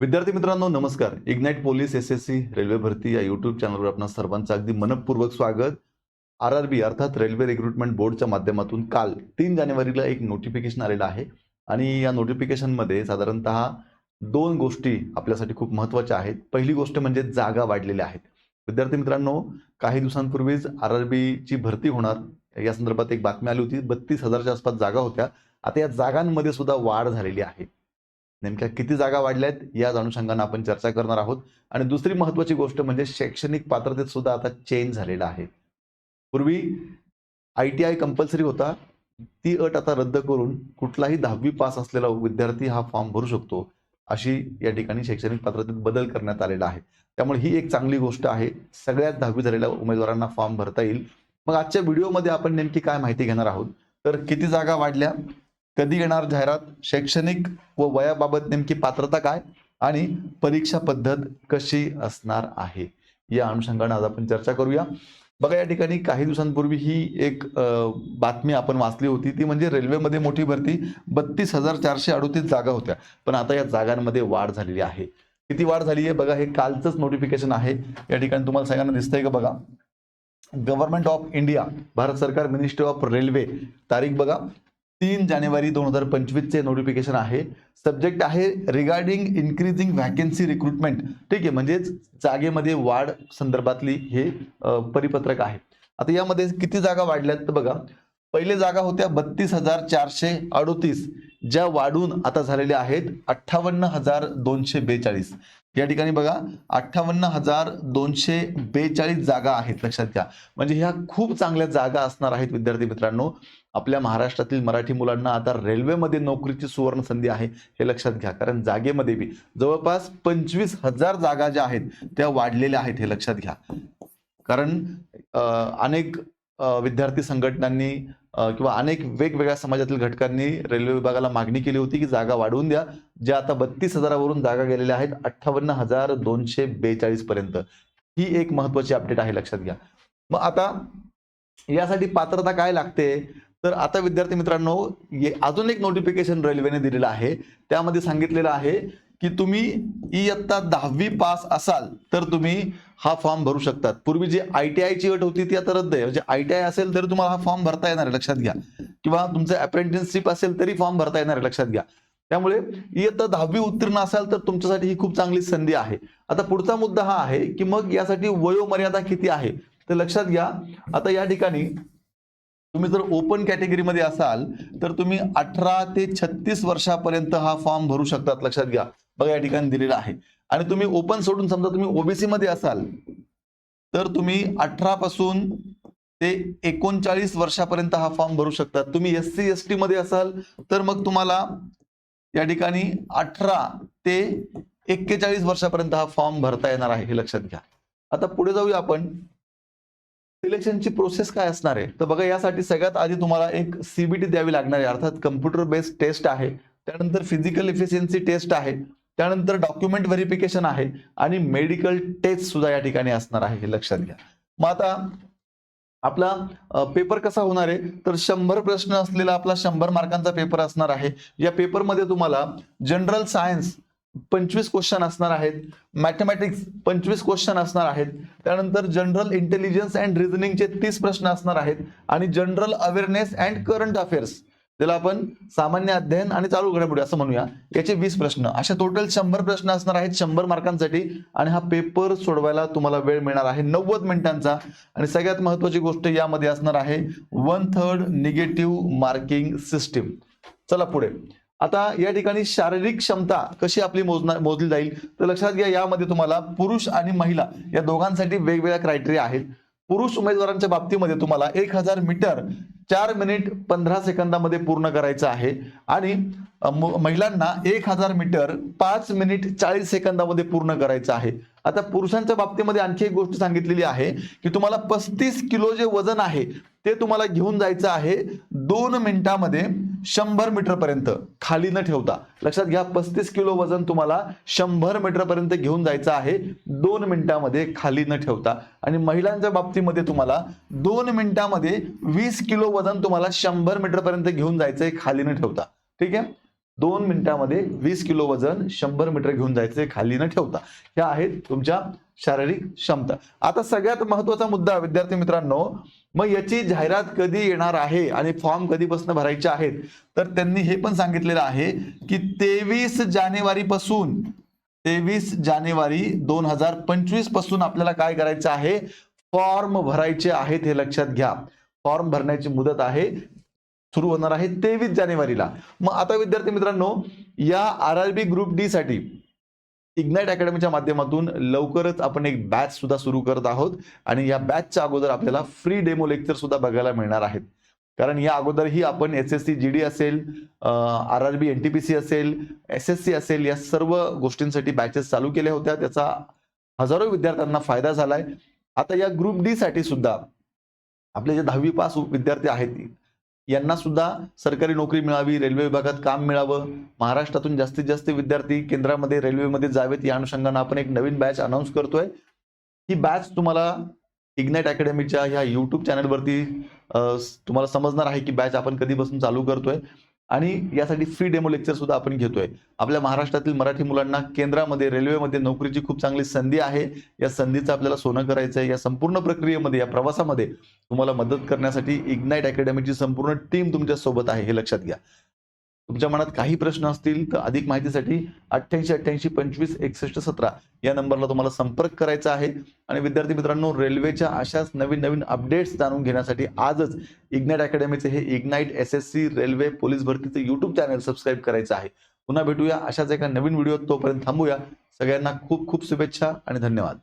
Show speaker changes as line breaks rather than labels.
विद्यार्थी मित्रांनो नमस्कार. Ignite police S S C railway भरती या युट्यूब चॅनलवर आपणा सर्वांचं अगदी मनपूर्वक स्वागत. आर आर बी अर्थात रेल्वे रिक्रुटमेंट बोर्डच्या माध्यमातून काल तीन जानेवारीला एक नोटिफिकेशन आलेलं आहे. आणि या नोटिफिकेशनमध्ये साधारणतः दोन गोष्टी आपल्यासाठी खूप महत्त्वाच्या आहेत. पहिली गोष्ट म्हणजे जागा वाढलेल्या आहेत. विद्यार्थी मित्रांनो काही दिवसांपूर्वीच आर आर बीची भरती होणार. या संदर्भात एक बातमी आली होती. बत्तीस हजारच्या आसपास जागा होत्या. आता या जागांमध्ये सुद्धा वाढ झालेली आहे. नेमक्या किती जागा वाढल्यात याच अनुषंगानं आपण चर्चा करणार आहोत. आणि दुसरी महत्वाची गोष्ट म्हणजे शैक्षणिक पात्रतेत सुद्धा आता चेंज झालेला आहे. पूर्वी आय टी आय कंपल्सरी होता. ती अट आता रद्द करून कुठलाही दहावी पास असलेला विद्यार्थी हा फॉर्म भरू शकतो अशी या ठिकाणी शैक्षणिक पात्रतेत बदल करण्यात आलेला आहे. त्यामुळे ही एक चांगली गोष्ट आहे. सगळ्यात दहावी झालेल्या उमेदवारांना फॉर्म भरता येईल. मग आजच्या व्हिडिओमध्ये आपण नेमकी काय माहिती घेणार आहोत? तर किती जागा वाढल्या? कधी येणार जाहिरात? शैक्षणिक व वयाबाबत नेमकी पात्रता काय? आणि परीक्षा पद्धत कशी असणार आहे? या अनुषंगाने आज आपण चर्चा करूया. बघा या ठिकाणी काही दिवसांपूर्वी ही एक बातमी आपण वाचली होती. ती म्हणजे रेल्वेमध्ये मोठी भरती बत्तीस हजार चारशे अडोतीस जागा होत्या. पण आता या जागांमध्ये वाढ झालेली आहे. किती वाढ झाली आहे? बघा हे कालचंच नोटिफिकेशन आहे. या ठिकाणी तुम्हाला सगळ्यांना दिसतंय का बघा? गव्हर्नमेंट ऑफ इंडिया भारत सरकार मिनिस्ट्री ऑफ रेल्वे तारीख बघा. तीन जानेवारी दोन हजार पंचवीसचे नोटिफिकेशन आहे. सब्जेक्ट आहे रिगार्डिंग इन्क्रीजिंग व्हॅकन्सी रिक्रुटमेंट ठीक आहे म्हणजेच जागेमध्ये वाढ संदर्भातली हे परिपत्रक आहे. आता यामध्ये किती जागा वाढल्यात तर बघा पहिले जागा होत्या बत्तीस हजार चारशे अडोतीस ज्या वाढून आता झालेल्या आहेत अठ्ठावन्न हजार दोनशे बेचाळीस. या ठिकाणी बघा अठ्ठावन्न हजार दोनशे बेचाळीस जागा आहेत लक्षात घ्या. म्हणजे ह्या खूप चांगल्या जागा असणार आहेत विद्यार्थी मित्रांनो. आपल्या महाराष्ट्रातील मराठी मुलांना आता रेल्वेमध्ये नोकरीची सुवर्ण संधी आहे हे लक्षात घ्या. कारण जागेमध्ये बी जवळपास पंचवीस हजार जागा ज्या आहेत त्या वाढलेल्या आहेत हे लक्षात घ्या. कारण अनेक विद्यार्थी संघटनांनी किंवा अनेक वेगवेगळ्या समाजातील घटकांनी रेल्वे विभागाला मागणी केली होती की जागा वाढवून द्या ज्या आता बत्तीस हजारावरून जागा गेलेल्या आहेत अठ्ठावन्न हजार दोनशे बेचाळीस पर्यंत. ही एक महत्वाची अपडेट आहे लक्षात घ्या. मग आता यासाठी पात्रता काय लागते? तर आता विद्यार्थी मित्रांनो अजून एक नोटिफिकेशन रेल्वेने दिलेलं आहे. त्यामध्ये सांगितलेलं आहे की तुम्ही इयत्ता दहावी पास असाल तर तुम्ही हा फॉर्म भरू शकतात. पूर्वी जी आय टी आयची अट होती ती आता रद्द आहे. म्हणजे आय टी आय असेल तरी तुम्हाला हा फॉर्म भरता येणार आहे लक्षात घ्या. किंवा तुमचं अप्रेंटिसशिप असेल तरी फॉर्म भरता येणार आहे लक्षात घ्या. त्यामुळे इयत्ता दहावी उत्तीर्ण असाल तर तुमच्यासाठी ही खूप चांगली संधी आहे. आता पुढचा मुद्दा हा आहे की मग यासाठी वयोमर्यादा किती आहे? तर लक्षात घ्या. आता या ठिकाणी तुम्ही जर ओपन कॅटेगरीमध्ये असाल तर तुम्ही अठरा ते छत्तीस वर्षापर्यंत हा फॉर्म भरू शकतात. लक्षात घ्या. बघा या ठिकाणी दिलेला आहे. आणि तुम्ही ओपन सोडून समजा तुम्ही ओबीसी मध्ये असाल तर तुम्ही अठरा पासून ते एकोणचाळीस वर्षापर्यंत हा फॉर्म भरू शकतात. तुम्ही एस सी एस टी मध्ये असाल तर मग तुम्हाला या ठिकाणी अठरा ते एक्केचाळीस वर्षापर्यंत हा फॉर्म भरता येणार आहे हे लक्षात घ्या. आता पुढे जाऊया आपण. सिलेक्शनची प्रोसेस काय असणार आहे? तर बघा यासाठी सगळ्यात आधी तुम्हाला एक सीबीटी द्यावी लागणार आहे. अर्थात कम्प्युटर बेस्ड टेस्ट आहे. त्यानंतर फिजिकल इफिशियन्सी टेस्ट आहे. त्यानंतर डॉक्युमेंट व्हेरिफिकेशन आहे. आणि मेडिकल टेस्ट सुद्धा या ठिकाणी असणार आहे हे लक्षात घ्या. मग आता आपला पेपर कसा होणार आहे? तर शंभर प्रश्न असलेला आपला शंभर मार्कांचा पेपर असणार आहे. या पेपरमध्ये तुम्हाला जनरल सायन्स पंचवीस क्वेश्चन असणार आहेत. मॅथमॅटिक्स पंचवीस क्वेश्चन असणार आहेत. त्यानंतर जनरल इंटेलिजन्स अँड रिझनिंगचे तीस प्रश्न असणार आहेत. आणि general awareness and current affairs ज्याला आपण सामान्य अध्ययन आणि चालू घडामोडी असं म्हणूया. याचे वीस प्रश्न. अशा टोटल शंभर प्रश्न असणार आहेत शंभर मार्कांसाठी. आणि हा पेपर सोडवायला तुम्हाला वेळ मिळणार आहे. नव्वद मिनिटांचा. आणि सगळ्यात महत्वाची गोष्ट यामध्ये असणार आहे. One third negative marking system चला पुढे. आता या ठिकाणी शारीरिक क्षमता कशी आपली मोजना मोजली जाईल? तर लक्षात घ्या यामध्ये तुम्हाला पुरुष आणि महिला या दोघांसाठी वेगवेगळ्या क्रायटेरिया आहेत. पुरुष उमेदवारांच्या बाबतीमध्ये तुम्हाला एक हजार मीटर चार मिनिट पंधरा सेकंदामध्ये पूर्ण करायचं आहे. आणि म- महिलांना एक हजार मीटर पाच मिनिट चाळीस सेकंदामध्ये पूर्ण करायचं आहे. आता पुरुषांच्या बाबतीमध्ये आणखी एक गोष्ट सांगितलेली आहे की तुम्हाला पस्तीस किलो जे वजन आहे ते तुम्हाला घेऊन जायचं आहे दोन मिनिटामध्ये. शंभर मीटर पर्यंत खाली न ठेवता. लक्षात घ्या पस्तीस किलो वजन तुम्हाला शंभर मीटर पर्यंत घेऊन जायचं आहे. दोन मिनिटामध्ये खाली न ठेवता. आणि महिलांच्या बाबतीमध्ये तुम्हाला दोन मिनिटामध्ये वीस किलो वजन तुम्हाला शंभर मीटर पर्यंत घेऊन जायचंय खाली न ठेवता. ठीक आहे? दोन मिनिटामध्ये वीस किलो वजन शंभर मीटर घेऊन जायचंय खाली न ठेवता. ह्या आहेत तुमच्या शारीरिक क्षमता. आता सगळ्यात महत्त्वाचा मुद्दा विद्यार्थी मित्रांनो मग याची जाहिरात कधी येणार आहे आणि फॉर्म कधीपासून भरायचे आहेत? तर त्यांनी हे पण सांगितलेलं आहे की तेवीस जानेवारी पासून तेवीस जानेवारी दोन हजार पंचवीसपासून आपल्याला काय करायचं आहे? फॉर्म भरायचे आहेत हे लक्षात घ्या. फॉर्म भरण्याची मुदत आहे. सुरू होणार आहे तेवीस जानेवारीला. मग आता विद्यार्थी मित्रांनो या R R B group D साठी इग्नाइट अकॅडमीच्या माध्यमातून लवकरच आपण एक बॅच सुद्धा सुरू करत आहोत आणि या बॅचच्या अगोदर आपल्याला फ्री डेमो लेक्चर सुद्धा बघायला मिळणार आहेत. कारण या अगोदरही आपण S S C G D असेल R R B N T P C असेल एस एस सी असेल या सर्व गोष्टींसाठी बॅचेस चालू केल्या होत्या. त्याचा हजारो विद्यार्थ्यांना फायदा झालाय. आता या ग्रुप डी साठी सुद्धा आपले जे दहावी पास विद्यार्थी आहेत यांना सुद्धा सरकारी नोकरी मिळावी रेल्वे विभागात काम मिळावं. महाराष्ट्रातून जास्तीत जास्त विद्यार्थी केंद्रामध्ये रेल्वेमध्ये जावेत या अनुषंगानं आपण एक नवीन बॅच अनाऊन्स करतोय. ही बॅच तुम्हाला इग्नाइट अकॅडमीच्या ह्या युट्यूब चॅनलवरती तुम्हाला समजणार आहे की बॅच आपण कधीपासून चालू करतोय. आणि यासाठी फ्री डेमो लेक्चर सुद्धा आपण घेतोय. आपल्या महाराष्ट्रातील मराठी मुलांना केंद्रामध्ये रेल्वेमध्ये नोकरीची खूप चांगली संधी आहे. या संधीचं आपल्याला सोनं करायचं आहे या संपूर्ण प्रक्रियेमध्ये या प्रवासामध्ये तुम्हाला मदत करण्यासाठी इग्नाइट अकॅडमीची संपूर्ण टीम तुमच्यासोबत आहे हे लक्षात घ्या. तुमच्या मनात काही प्रश्न असतील तर अधिक माहितीसाठी अठ्ठ्याऐंशी अठ्ठ्याऐंशी पंचवीस एकसष्ट सतरा या नंबरला तुम्हाला संपर्क करायचा आहे. आणि विद्यार्थी मित्रांनो रेल्वेच्या अशाच नवीन नवीन अपडेट्स जाणून घेण्यासाठी आजच इग्नाइट अकॅडमीचे हे Ignite S S C railway police भरतीचे YouTube channel subscribe करायचं आहे. पुन्हा भेटूया अशाच एका नवीन व्हिडिओ तोपर्यंत थांबूया. सगळ्यांना खूप खूप शुभेच्छा आणि धन्यवाद.